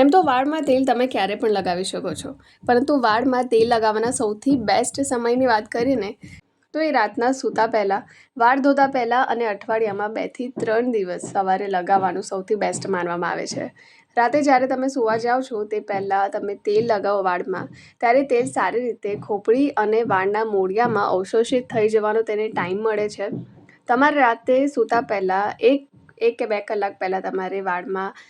એમ તો વાળમાં તેલ તમે ક્યારે પણ લગાવી શકો છો. પરંતુ વાળમાં તેલ લગાવવાના સૌથી બેસ્ટ સમયની વાત કરીને તો એ રાતના સૂતા પહેલાં, વાળ ધોતા પહેલાં અને અઠવાડિયામાં બેથી ત્રણ દિવસ સવારે લગાવવાનું સૌથી બેસ્ટ માનવામાં આવે છે. રાતે જ્યારે તમે સૂવા જાઓ છો તે પહેલાં તમે તેલ લગાવો વાળમાં, ત્યારે તેલ સારી રીતે ખોપડી અને વાળના મૂળિયામાં અવશોષિત થઈ જવાનો તેને ટાઈમ મળે છે. તમારે રાતે સૂતા પહેલાં એક એક કે બે કલાક પહેલાં તમારે વાળમાં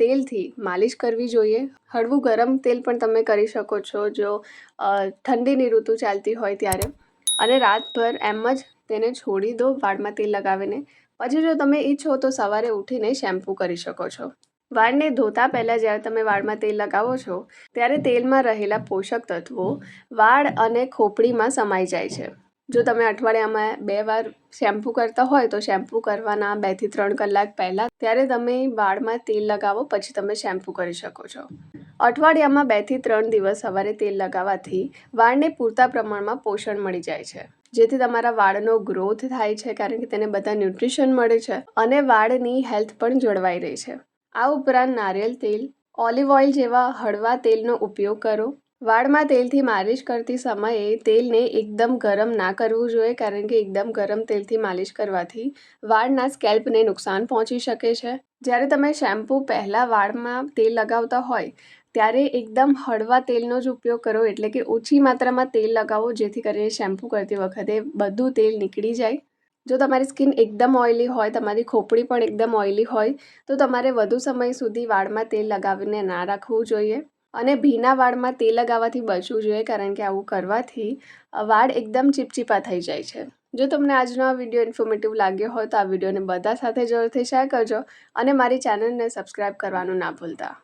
તેલથી માલિશ કરવી જોઈએ. હળવું ગરમ તેલ પણ તમે કરી શકો છો જો ઠંડીની ઋતુ ચાલતી હોય ત્યારે. અને રાતભર એમ જ તેને છોડી દો વાળમાં તેલ લગાવીને. પછી જો તમે ઈચ્છો તો સવારે ઉઠીને શેમ્પૂ કરી શકો છો. વાળને ધોતા પહેલાં જ્યારે તમે વાળમાં તેલ લગાવો છો, ત્યારે તેલમાં રહેલા પોષક તત્વો વાળ અને ખોપડીમાં સમાઈ જાય છે. જો તમે અઠવાડિયામાં બે વાર શેમ્પૂ કરતા હોય તો શેમ્પૂ કરવાના બેથી ત્રણ કલાક પહેલાં. ત્યારે તમે વાળમાં તેલ લગાવો, પછી તમે શેમ્પૂ કરી શકો છો. અઠવાડિયામાં બેથી ત્રણ દિવસ સવારે તેલ લગાવવાથી વાળને પૂરતા પ્રમાણમાં પોષણ મળી જાય છે. જેથી તમારા વાળનો ગ્રોથ થાય છે, કારણ કે તેને બધા ન્યુટ્રિશન મળે છે અને વાળની હેલ્થ પણ જળવાઈ રહી છે. આ ઉપરાંત નારિયેલ તેલ ઓલિવ ઓઇલ જેવા હળવા તેલનો ઉપયોગ કરો. વાળમાં તેલથી માલિશ કરતી સમયે તેલને એકદમ ગરમ ના કરવું જોઈએ, કારણ કે એકદમ ગરમ તેલથી માલિશ કરવાથી વાળના સ્કેલ્પને નુકસાન પહોંચી શકે છે. જ્યારે તમે શેમ્પૂ પહેલાં વાળમાં તેલ લગાવતા હોય, ત્યારે એકદમ હળવા તેલનો જ ઉપયોગ કરો, એટલે કે ઓછી માત્રામાં તેલ લગાવો, જેથી કરીને શેમ્પૂ કરતી વખતે બધું તેલ નીકળી જાય. જો તમારી સ્કિન એકદમ ઓઇલી હોય, તમારી ખોપડી પણ એકદમ ઓઇલી હોય, તો તમારે વધુ સમય સુધી વાળમાં તેલ લગાવીને ના રાખવું જોઈએ. અને ભીના વાળમાં તેલ લગાવવાથી બચવું જોઈએ, કારણ કે આવું કરવાથી વાળ એકદમ ચીપચીપા થઈ જાય છે. જો તમને આજનો આ વીડિયો ઇન્ફોર્મેટિવ લાગ્યો હોય તો આ વિડીયોને બધા સાથે જરૂરથી શેર કરજો અને મારી ચેનલને સબસ્ક્રાઈબ કરવાનું ના ભૂલતા.